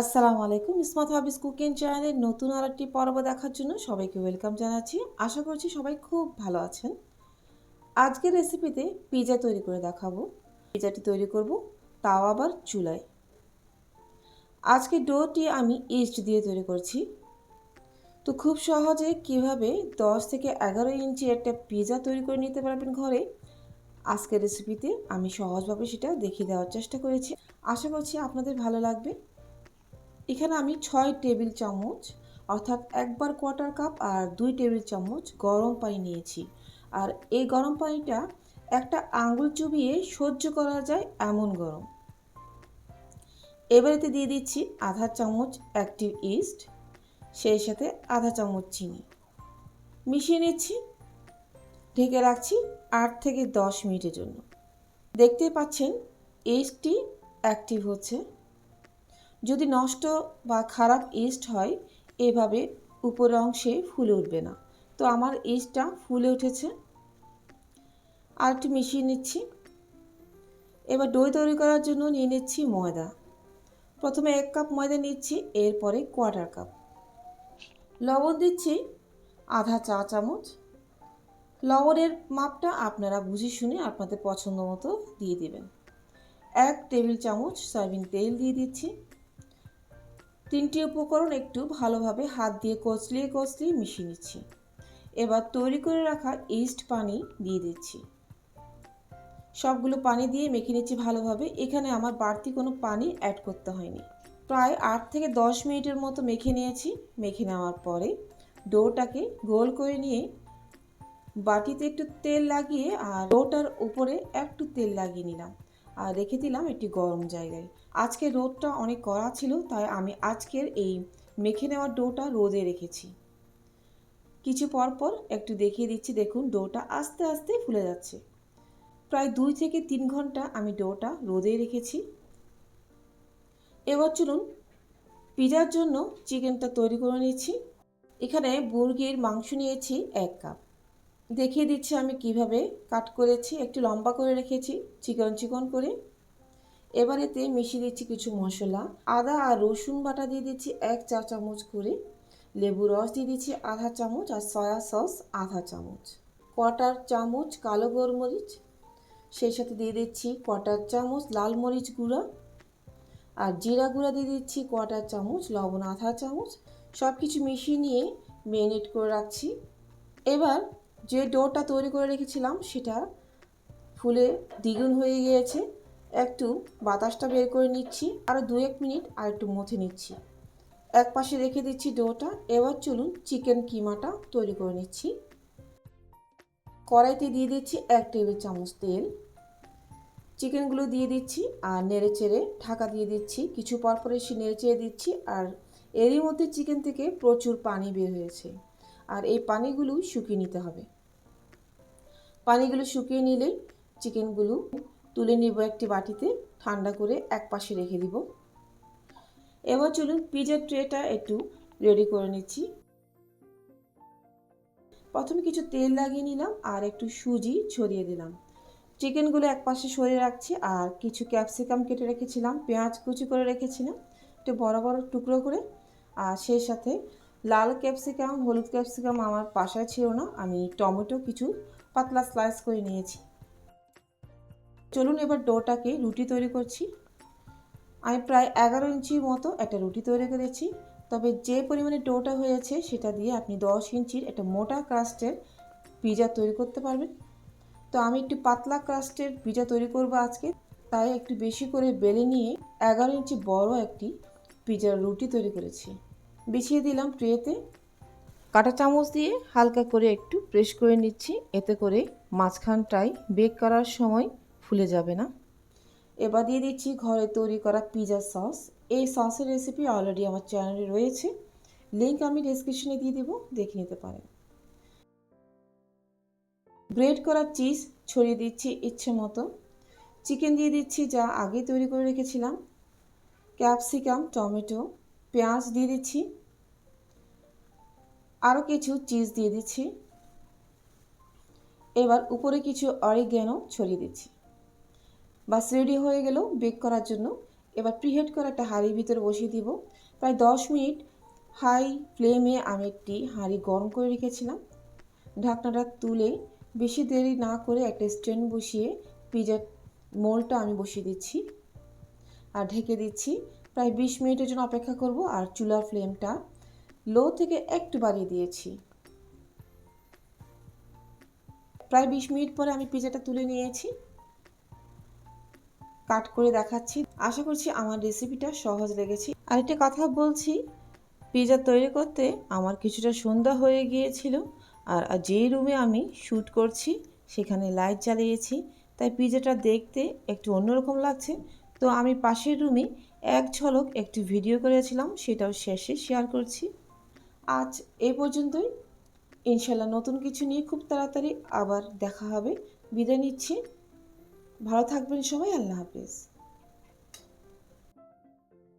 আসসালামু আলাইকুম। ইসমাত হাবিজ কুকিং চ্যানেলের নতুন আর একটি পর্ব দেখার জন্য সবাইকে ওয়েলকাম জানাচ্ছি। আশা করছি সবাই খুব ভালো আছেন। আজকের রেসিপিতে পিৎজা তৈরি করে দেখাবো। পিৎজাটি তৈরি করব তাও আবার চুলায়। আজকে ডোটি আমি ইস্ট দিয়ে তৈরি করছি। তো খুব সহজে কীভাবে 10 থেকে এগারো ইঞ্চি একটা পিৎজা তৈরি করে নিতে পারবেন ঘরে, আজকের রেসিপিতে আমি সহজভাবে সেটা দেখিয়ে দেওয়ার চেষ্টা করেছি। আশা করছি আপনাদের ভালো লাগবে। এখানে আমি ছয় টেবিল চামচ, অর্থাৎ একবার কোয়ার্টার কাপ আর দুই টেবিল চামচ গরম পানি নিয়েছি। আর এই গরম পানিটা একটা আঙুল চুবিয়ে সহ্য করা যায় এমন গরম। এবারেতে দিয়ে দিচ্ছি আধা চামচ অ্যাক্টিভ ইস্ট, সেই সাথে আধা চামচ চিনি। মিশিয়ে নিচ্ছি, ঢেকে রাখছি আট থেকে দশ মিনিটের জন্য। দেখতে পাচ্ছেন, ইস্টটি অ্যাক্টিভ হচ্ছে। যদি নষ্ট বা খারাপ ইস্ট হয়, এভাবে উপরের অংশে ফুলে উঠবে না। তো আমার ইস্টটা ফুলে উঠেছে। আর একটু মিশিয়ে নিচ্ছি। এবার দই তৈরি করার জন্য নিয়ে নিচ্ছি ময়দা। প্রথমে এক কাপ ময়দা নিচ্ছি, এরপরে কোয়ার্টার কাপ। লবণ দিচ্ছি আধা চা চামচ। লবণের মাপটা আপনারা বুঝে শুনে আপনাদের পছন্দ মতো দিয়ে দেবেন। এক টেবিল চামচ সয়াবিন তেল দিয়ে দিচ্ছি। তিনটি উপকরণ একটু ভালোভাবে হাত দিয়ে কচলিয়ে কচলিয়ে মিশিয়ে নিচ্ছি। এবার তৈরি করে রাখা ইস্ট পানি দিয়ে দিচ্ছি। সবগুলো পানি দিয়ে মেখে নিচ্ছি ভালোভাবে। এখানে আমার বাড়তি কোনো পানি অ্যাড করতে হয়নি। প্রায় আট থেকে দশ মিনিটের মতো মেখে নিয়েছি। মেখে নেওয়ার পরে ডোটাকে গোল করে নিয়ে বাটিতে একটু তেল লাগিয়ে আর ডোটার উপরে একটু তেল লাগিয়ে নিলাম। আর রেখে দিলাম একটি গরম জায়গায়। আজকে রোদটা অনেক কড়া ছিল, তাই আমি আজকের এই মেখে নেওয়ার ডোটা রোদে রেখেছি। কিছু পর পর একটু দেখিয়ে দিচ্ছি, দেখুন ডোটা আস্তে আস্তে ফুলে যাচ্ছে। প্রায় দুই থেকে তিন ঘণ্টা আমি ডোটা রোদে রেখেছি। এবার চলুন পিজার জন্য চিকেনটা তৈরি করে নিচ্ছি। এখানে মুরগির মাংস নিয়েছি এক কাপ। দেখিয়ে দিচ্ছি আমি কীভাবে। কাট করেছি, একটু লম্বা করে রেখেছি, চিকন চিকন করে। এবার এতে মিশিয়ে দিচ্ছি কিছু মশলা। আদা আর রসুন বাটা দিয়ে দিচ্ছি এক চা চামচ করে। লেবু রস দিয়ে দিচ্ছি আধা চামচ আর সয়া সস আধা চামচ। কটার চামচ কালো গোলমরিচ। সেই সাথে দিয়ে দিচ্ছি কটার চামচ লাল মরিচ গুঁড়া। আর জিরা গুঁড়া দিয়ে দিচ্ছি কটার চামচ, লবণ আধা চামচ। সব কিছু মিশিয়ে নিয়ে মেরিনেট করে রাখছি। এবার যে ডোটা তৈরি করে রেখেছিলাম সেটা ফুলে দ্বিগুণ হয়ে গিয়েছে। একটু বাতাসটা বের করে নিচ্ছি আরও দু এক মিনিট আর একটু মথে নিচ্ছি। এক পাশে রেখে দিচ্ছি ডোটা এবার চলুন চিকেন কিমাটা তৈরি করে নিচ্ছি। কড়াইতে দিয়ে দিচ্ছি এক টেবিল চামচ তেল। চিকেনগুলো দিয়ে দিচ্ছি আর নেড়ে চেড়ে ঢাকা দিয়ে দিচ্ছি। কিছু পর পর এসে নেড়ে চেড়ে দিচ্ছি আর এরই মধ্যে চিকেন থেকে প্রচুর পানি বের হয়েছে। আর এই পানিগুলো শুকিয়ে নিতে হবে। পানিগুলো শুকিয়ে নিলে চিকেনগুলো তুলে নিব একটি বাটিতে, ঠান্ডা করে এক পাশে রেখে দিব। এবার চলুন পিজার ট্রেটা একটু রেডি করে নিচ্ছি। প্রথমে কিছু তেল লাগিয়ে নিলাম আর একটু সুজি ছড়িয়ে দিলাম। চিকেনগুলো এক পাশে সরিয়ে রাখছি আর কিছু ক্যাপসিকাম কেটে রেখেছিলাম, পেঁয়াজ কুচি করে রেখেছিলাম, একটু বড় বড় টুকরো করে। আর সেই সাথে লাল ক্যাপসিকাম, হলুদ ক্যাপসিকাম আমার বাসায় ছিল না, আমি টমেটো কিছু পাতলা স্লাইস করে নিয়েছি। চলুন এবার ডোটাকে রুটি তৈরি করছি। আমি প্রায় এগারো ইঞ্চির মতো একটা রুটি তৈরি করেছি। তবে যে পরিমাণে ডোটা হয়েছে সেটা দিয়ে আপনি দশ ইঞ্চির একটা মোটা ক্রাস্টের পিজা তৈরি করতে পারবেন। তো আমি একটি পাতলা ক্রাস্টের পিজা তৈরি করব আজকে। তাই একটু বেশি করে বেলে নিয়ে এগারো ইঞ্চি বড় একটি পিজার রুটি তৈরি করেছি। বিছিয়ে দিলাম ট্রেতে কাঁটা চামচ দিয়ে হালকা করে একটু প্রেস করে নিচ্ছি। এতে করে মাঝখানটায় বেক করার সময় ফুলে যাবে না। এবার দিয়ে দিচ্ছি ঘরে তৈরি করা পিজা সস এই সসের রেসিপি অলরেডি আমার চ্যানেলে রয়েছে। লিঙ্ক আমি ডিসক্রিপশনে দিয়ে দেবো, দেখে নিতে পারেন। ব্রেড করা চিজ ছড়িয়ে দিচ্ছি ইচ্ছে মতো। চিকেন দিয়ে দিচ্ছি যা আগে তৈরি করে রেখেছিলাম। ক্যাপসিকাম টমেটো পেঁয়াজ দিয়ে দিচ্ছি। আরও কিছু চিজ দিয়ে দিচ্ছি। এবার উপরে কিছু অরিগ্যানো ছড়িয়ে দিচ্ছি। বাস রেডি হয়ে গেল বেক করার জন্য। এবার প্রিহেড করে একটা হাঁড়ির ভিতরে বসিয়ে দিব। প্রায় দশ মিনিট হাই ফ্লেমে আমি একটি হাঁড়ি গরম করে রেখেছিলাম। ঢাকনাটা তুলে বেশি দেরি না করে একটা স্ট্যান্ড বসিয়ে পিজার মোলটা আমি বসিয়ে দিচ্ছি। আর ঢেকে দিচ্ছি। প্রায় বিশ মিনিটের জন্য অপেক্ষা করব আর চুলার ফ্লেমটা লো থেকে একটু বাড়িয়ে দিয়েছি। প্রায় বিশ মিনিট পরে আমি পিজাটা তুলে নিয়েছি। কাট করে দেখাচ্ছি। আশা করছি আমার রেসিপিটা সহজ লেগেছে। আর একটা কথা বলছি পিজা তৈরি করতে আমার কিছুটা সন্ধ্যা হয়ে গিয়েছিল আর যেই রুমে আমি শ্যুট করছি সেখানে লাইট জ্বালিয়েছি, তাই পিজাটা দেখতে একটু অন্যরকম লাগছে। তো আমি পাশের রুমে এক ঝলক একটু ভিডিও করেছিলাম, সেটাও শেষে শেয়ার করছি। আজ এ পর্যন্তই। ইনশাল্লাহ নতুন কিছু নিয়ে খুব তাড়াতাড়ি আবার দেখা হবে। বিদায় নিচ্ছি। ভালো থাকবেন সবাই। আল্লাহ হাফেজ।